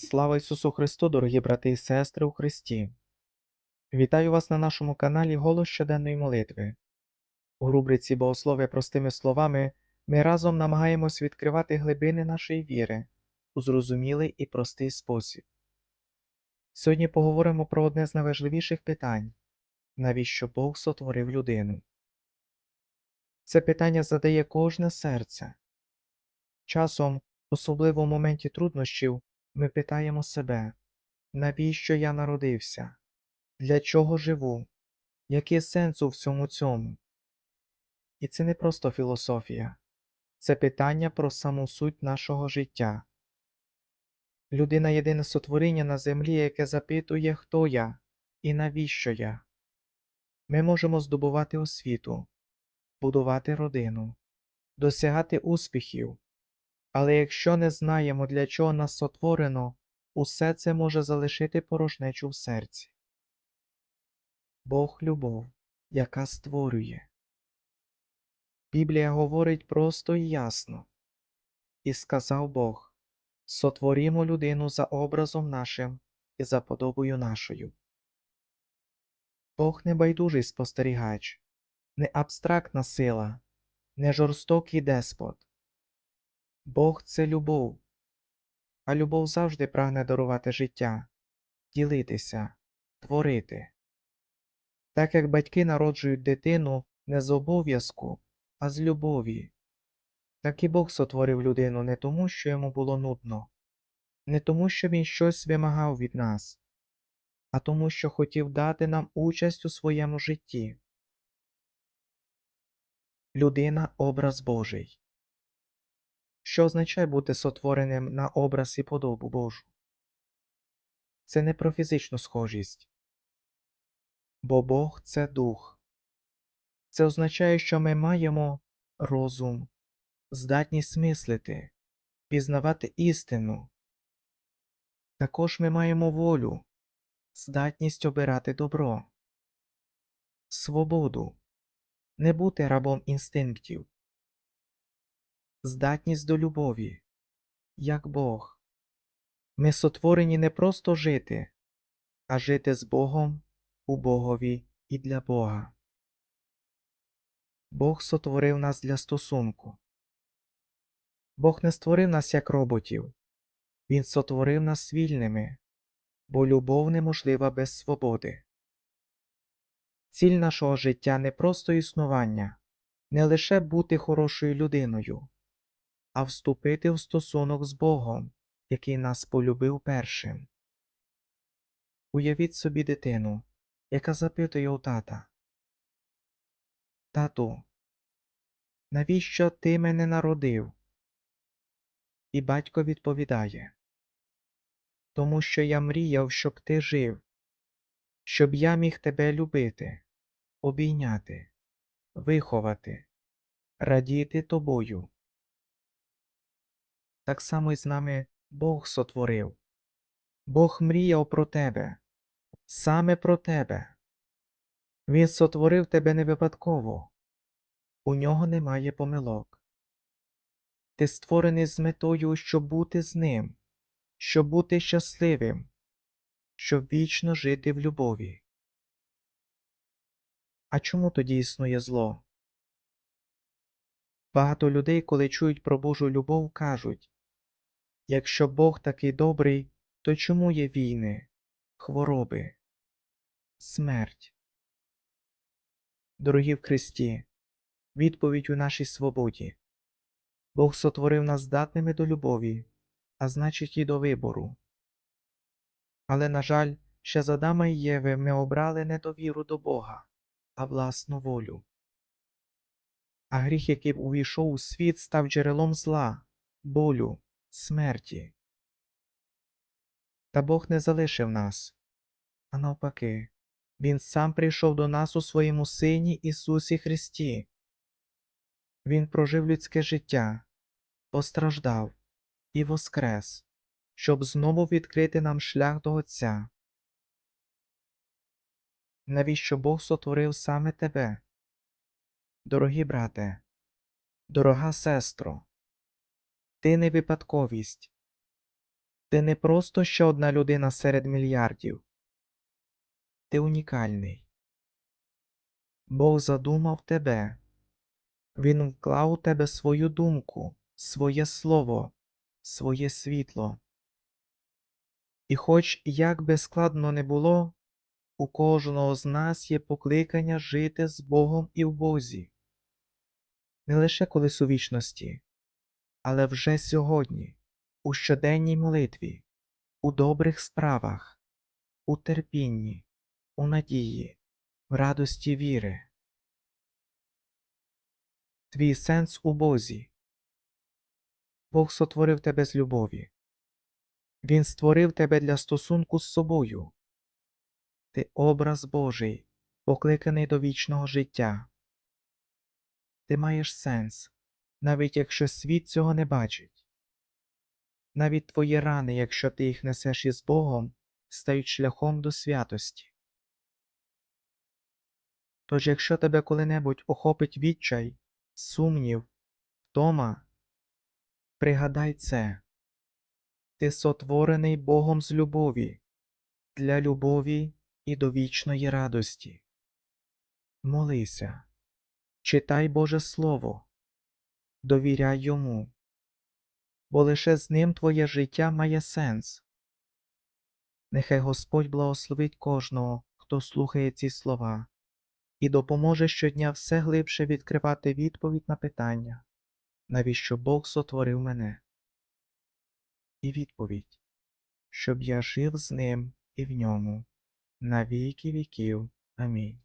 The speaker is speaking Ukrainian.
Слава Ісусу Христу, дорогі брати і сестри у Христі! Вітаю вас на нашому каналі Голос щоденної молитви. У рубриці Богослов'я простими словами ми разом намагаємось відкривати глибини нашої віри у зрозумілий і простий спосіб. Сьогодні поговоримо про одне з найважливіших питань навіщо Бог сотворив людину. Це питання задає кожне серце. Часом, особливо в моменті труднощів, ми питаємо себе, навіщо я народився? Для чого живу? Який сенс у всьому цьому? І це не просто філософія, це питання про саму суть нашого життя. Людина єдине сотворіння на землі, яке запитує, хто я і навіщо я. Ми можемо здобувати освіту, будувати родину, досягати успіхів, але якщо не знаємо, для чого нас сотворено, усе це може залишити порожнечу в серці. Бог любов, яка створює. Біблія говорить просто і ясно. І сказав Бог Сотворімо людину за образом нашим і за подобою нашою. Бог не байдужий спостерігач, не абстрактна сила, не жорстокий деспот. Бог це любов, а любов завжди прагне дарувати життя, ділитися, творити. Так як батьки народжують дитину не з обов'язку, а з любові. Так і Бог сотворив людину не тому, що йому було нудно, не тому, що він щось вимагав від нас, а тому, що хотів дати нам участь у своєму житті. Людина образ Божий. Що означає бути сотвореним на образ і подобу Божу? Це не про фізичну схожість, бо Бог це дух. Це означає, що ми маємо розум, здатність мислити, пізнавати істину. Також ми маємо волю, здатність обирати добро, свободу, не бути рабом інстинктів здатність до любові, як Бог. Ми сотворені не просто жити, а жити з Богом, у Богові і для Бога. Бог сотворив нас для стосунку. Бог не створив нас як роботів, Він сотворив нас вільними, бо любов неможлива без свободи. Ціль нашого життя не просто існування, не лише бути хорошою людиною, а вступити в стосунок з Богом, який нас полюбив першим. Уявіть собі дитину, яка запитує у тата Тату, навіщо ти мене народив? І батько відповідає Тому що я мріяв, щоб ти жив, щоб я міг тебе любити, обійняти, виховати, радіти тобою. Так само й з нами Бог сотворив. Бог мріяв про тебе, саме про тебе. Він сотворив тебе не випадково, у нього немає помилок. Ти створений з метою, щоб бути з ним, щоб бути щасливим, щоб вічно жити в любові. А чому тоді існує зло? Багато людей, коли чують про Божу любов, кажуть Якщо Бог такий добрий, то чому є війни, хвороби, смерть? Дорогі в Христі, відповідь у нашій свободі. Бог сотворив нас здатними до любові, а значить і до вибору. Але, на жаль, ще з Адама і Єви ми обрали не довіру до Бога, а власну волю. А гріх, який увійшов у світ, став джерелом зла, болю смерті. Та Бог не залишив нас, а навпаки, Він сам прийшов до нас у своєму Сині Ісусі Христі. Він прожив людське життя, постраждав і воскрес, щоб знову відкрити нам шлях до Отця. Навіщо Бог сотворив саме тебе? Дорогі брате, дорога сестро, ти не випадковість. Ти не просто ще одна людина серед мільярдів. Ти унікальний. Бог задумав тебе. Він вклав у тебе свою думку, своє слово, своє світло. І хоч як би складно не було, у кожного з нас є покликання жити з Богом і в Бозі. Не лише колись у вічності, але вже сьогодні, у щоденній молитві, у добрих справах, у терпінні, у надії, в радості віри. Твій сенс у Бозі. Бог сотворив тебе з любові. Він створив тебе для стосунку з собою. Ти образ Божий, покликаний до вічного життя. Ти маєш сенс, навіть якщо світ цього не бачить. Навіть твої рани, якщо ти їх несеш із Богом, стають шляхом до святості. Тож, якщо тебе коли-небудь охопить відчай, сумнів, втома, пригадай це. Ти сотворений Богом з любові, для любові і до вічної радості. Молися, читай Боже Слово, довіряй йому, бо лише з ним твоє життя має сенс. Нехай Господь благословить кожного, хто слухає ці слова, і допоможе щодня все глибше відкривати відповідь на питання, навіщо Бог сотворив мене. І відповідь, щоб я жив з ним і в ньому на віки віків. Амінь.